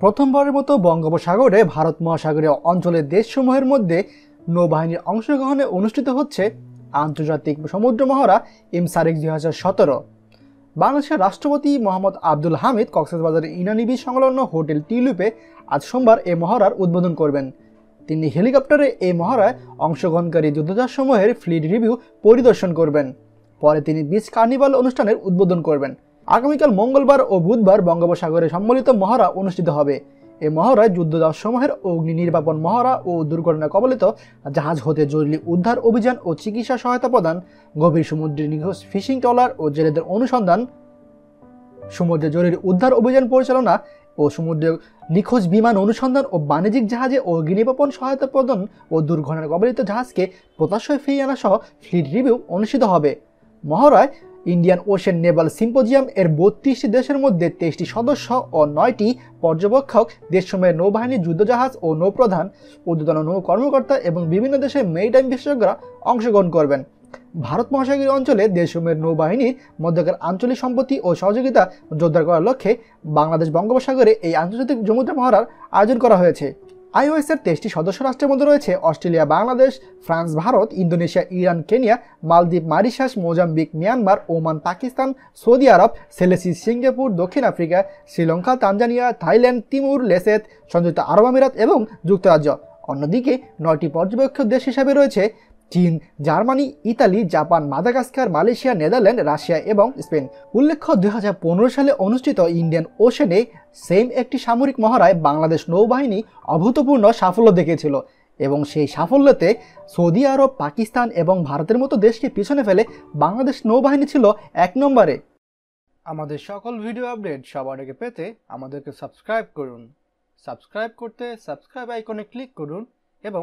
প্রথমবারের মতো বঙ্গোপসাগরে ভারত মহাসাগরীয় অঞ্চলের দেশসমূহের মধ্যে নৌবাহিনীর অংশগ্রহণে অনুষ্ঠিত হচ্ছে আন্তর্জাতিক সমুদ্র মহড়া ইমসারেক দুই হাজার সতেরো। বাংলাদেশের রাষ্ট্রপতি মোহাম্মদ আব্দুল হামিদ কক্সবাজারের ইনানি বিচ সংলগ্ন হোটেল টিলুপে আজ সোমবার এই মহড়ার উদ্বোধন করবেন। তিনি হেলিকপ্টারে এই মহড়ায় অংশগ্রহণকারী যুদ্ধজাহাজসমূহের ফ্লিট রিভিউ পরিদর্শন করবেন। পরে তিনি বিচ কার্নিভাল অনুষ্ঠানের উদ্বোধন করবেন। আগামীকাল মঙ্গলবার ও বুধবার বঙ্গোপসাগরে সম্মিলিত মহড়া অনুষ্ঠিত হবে। এই মহড়ায় যুদ্ধজাহাজসমূহের অগ্নি নির্বাপন মহড়া ও দুর্ঘটনা কবলিত জাহাজ হতে জরুরি উদ্ধার অভিযান ও চিকিৎসা সহায়তা প্রদান, গভীর সমুদ্রে নিখোঁজ ফিশিং ট্রলার ও জেলেদের অনুসন্ধান, সমুদ্রে জরুরি উদ্ধার অভিযান পরিচালনা ও সমুদ্রে নিখোঁজ বিমান অনুসন্ধান ও বাণিজ্যিক জাহাজে অগ্নিনির্বাপন সহায়তা প্রদান ও দুর্ঘটনা কবলিত জাহাজকে প্রত্যাশয় ফিরিয়ে আনা সহ ফ্লিট রিভিউ অনুষ্ঠিত হবে। মহড়ায় ইন্ডিয়ান ওশেন নেভাল সিম্পোজিয়াম এর বত্রিশটি দেশের মধ্যে তেইশটি সদস্য ও নয়টি পর্যবেক্ষক, দেশসমূহের নৌবাহিনী যুদ্ধজাহাজ ও নৌপ্রধান, ঊর্ধ্বতন নৌ কর্মকর্তা এবং বিভিন্ন দেশের মেরিটাইম বিশেষজ্ঞরা অংশগ্রহণ করবেন। ভারত মহাসাগরীয় অঞ্চলে দেশসমূহের নৌবাহিনীর মধ্যকার আঞ্চলিক সম্পত্তি ও সহযোগিতা জোরদার করার লক্ষ্যে বাংলাদেশ বঙ্গোপসাগরে এই আন্তর্জাতিক সমুদ্র মহড়ার আয়োজন করা হয়েছে। আইওএসের তেইশটি সদস্য রাষ্ট্রের মধ্যে রয়েছে Australia, Bangladesh, France, Bharat, Indonesia, Iran, Kenya, Maldives, Mauritius, Mozambique, Myanmar, Oman, Pakistan, Saudi Arab, Seychelles, Singapore, দক্ষিণ Africa, Sri Lanka, Tanzania, Thailand, Timor Leste সংযুক্ত আরব আমিরাত এবং যুক্তরাজ্য। অন্যদিকে নয়টি পর্যবেক্ষক দেশ হিসাবে রয়েছে চীন, Germany, Italy, Japan, Madagascar, Malaysia, Netherland, Russia এবং স্পেন। উল্লেখ্য, দুই হাজার পনেরো সালে অনুষ্ঠিত ইন্ডিয়ান ওশেনে সেম একটি সামরিক মহড়ায় বাংলাদেশ নৌবাহিনী অভূতপূর্ণ সাফল্য দেখেছিল এবং সেই সাফল্যতে সৌদি আরব, পাকিস্তান এবং ভারতের মতো দেশকে পিছনে ফেলে বাংলাদেশ নৌবাহিনী ছিল এক নম্বরে। আমাদের সকল ভিডিও আপডেট সবার আগে পেতে আমাদেরকে সাবস্ক্রাইব করুন। সাবস্ক্রাইব করতে সাবস্ক্রাইব আইকনে ক্লিক করুন এবং